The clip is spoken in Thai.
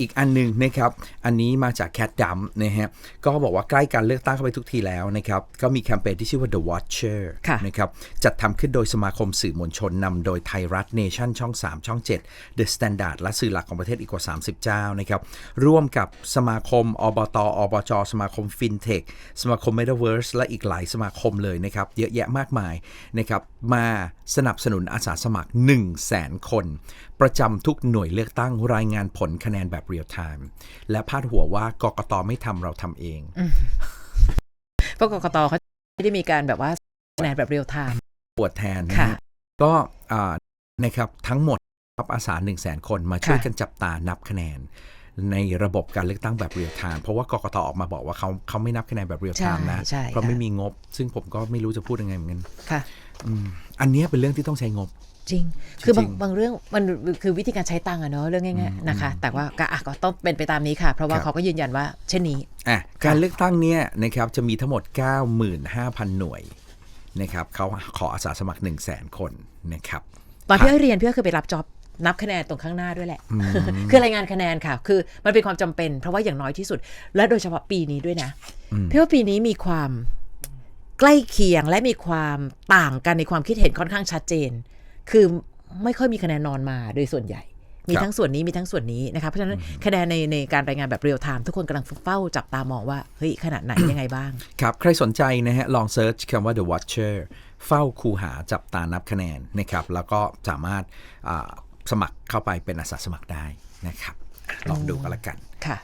อีกอันหนึงนะครับ อันนี้มาจากแค t ดัมนะฮะ ก็บอกว่าใกล้การเลือกตั้งเข้าไปทุกทีแล้วนะครับ ก็มีแคมเปญที่ชื่อว่า The Watcher ค่ะนะครับ จัดทำขึ้นโดยสมาคมสื่อมวลชนนำโดยไทยรัฐเนชั่นช่อง 3 ช่อง 7 The Standard และสื่อหลักของประเทศอีกกว่า 30 เจ้านะครับ ร่วมกับสมาคมอบตอบจ สมาคม FinTech สมาคม Metaverse และอีกหลายสมาคมเลยนะครับ เยอะแยะมากมายนะครับ มาสนับสนุนอาสาสมัคร 1 0 0 0 0แสนคน ประจำทุกหน่วยเลือกตั้งรายงานผลคะแนนแบบเรียลไทม์และพาดหัวว่ากกตไม่ทำเราทำเองเพราะกกตเขาไม่ได้มีการแบบว่าคะแนนแบบเรียลไทม์ปวดแทนนะค่ะฮะก็อ่านะครับทั้งหมดรับอาสา1 0 0 0 0แสนคนมาช่วยค่ะกันจับตานับคะแนน ในระบบการเลือกตั้งแบบเรียลไทม์เพราะว่ากกตออกมาบอกว่าเขาเขาไม่นับคะแนนแบบเรียลไทม์นะใช่เพราะค่ะไม่มีงบ ซึ่งผมก็ไม่รู้จะพูดยังไงเหมือนกันค่ะ อืมอันเนี้ยเป็นเรื่องที่ต้องใช้งบ จริง คือบางจริงบางเรื่องมันคือวิธีการใช้ตังค์อะเนาะเรื่องง่ายๆนะคะ แต่ว่าก็อะก็ต้องเป็นไปตามนี้ค่ะ เพราะว่าครับเขาก็ยืนยันว่า เช่นนี้อะการเลือกตั้งเนี่ยนะครับจะมีทั้งหมด 95,000 หน่วยนะครับเขาขออาสาสมัคร 1 0 0 0 0แสนคนนะครับตอนพี่อ้อยเรียนพี่อ้อยเคยไปรับจ็อบนับคะแนนตรงข้างหน้าด้วยแหละ คือรายงานคะแนนค่ะ คือมันเป็นความจำเป็น เพราะว่าอย่างน้อยที่สุด และโดยเฉพาะปีนี้ด้วยนะพี่ว่าปีนี้มีความ ใกล้เคียงและมีความต่างกันในความคิดเห็นค่อนข้างชัดเจน คือไม่ค่อยมีคะแนนนอนมาโดยส่วนใหญ่มีครับทั้งส่วนนี้มีทั้งส่วนนี้นะคะเพราะฉะนั้นคะแนนในในการรายงานแบบเรียลไทม์ทุกคนกำลังเฝ้าจับตามองว่า เฮ้ย ขนาดไหนยังไงบ้าง ครับ ใครสนใจนะฮะ ลองเซิร์ชคำว่า The Watcher เฝ้าคูหาจับตานับคะแนนนะครับ แล้วก็สามารถอ่าสมัครเข้าไปเป็นอาสาสมัครได้นะครับ ลองดูกันละกันค่ะ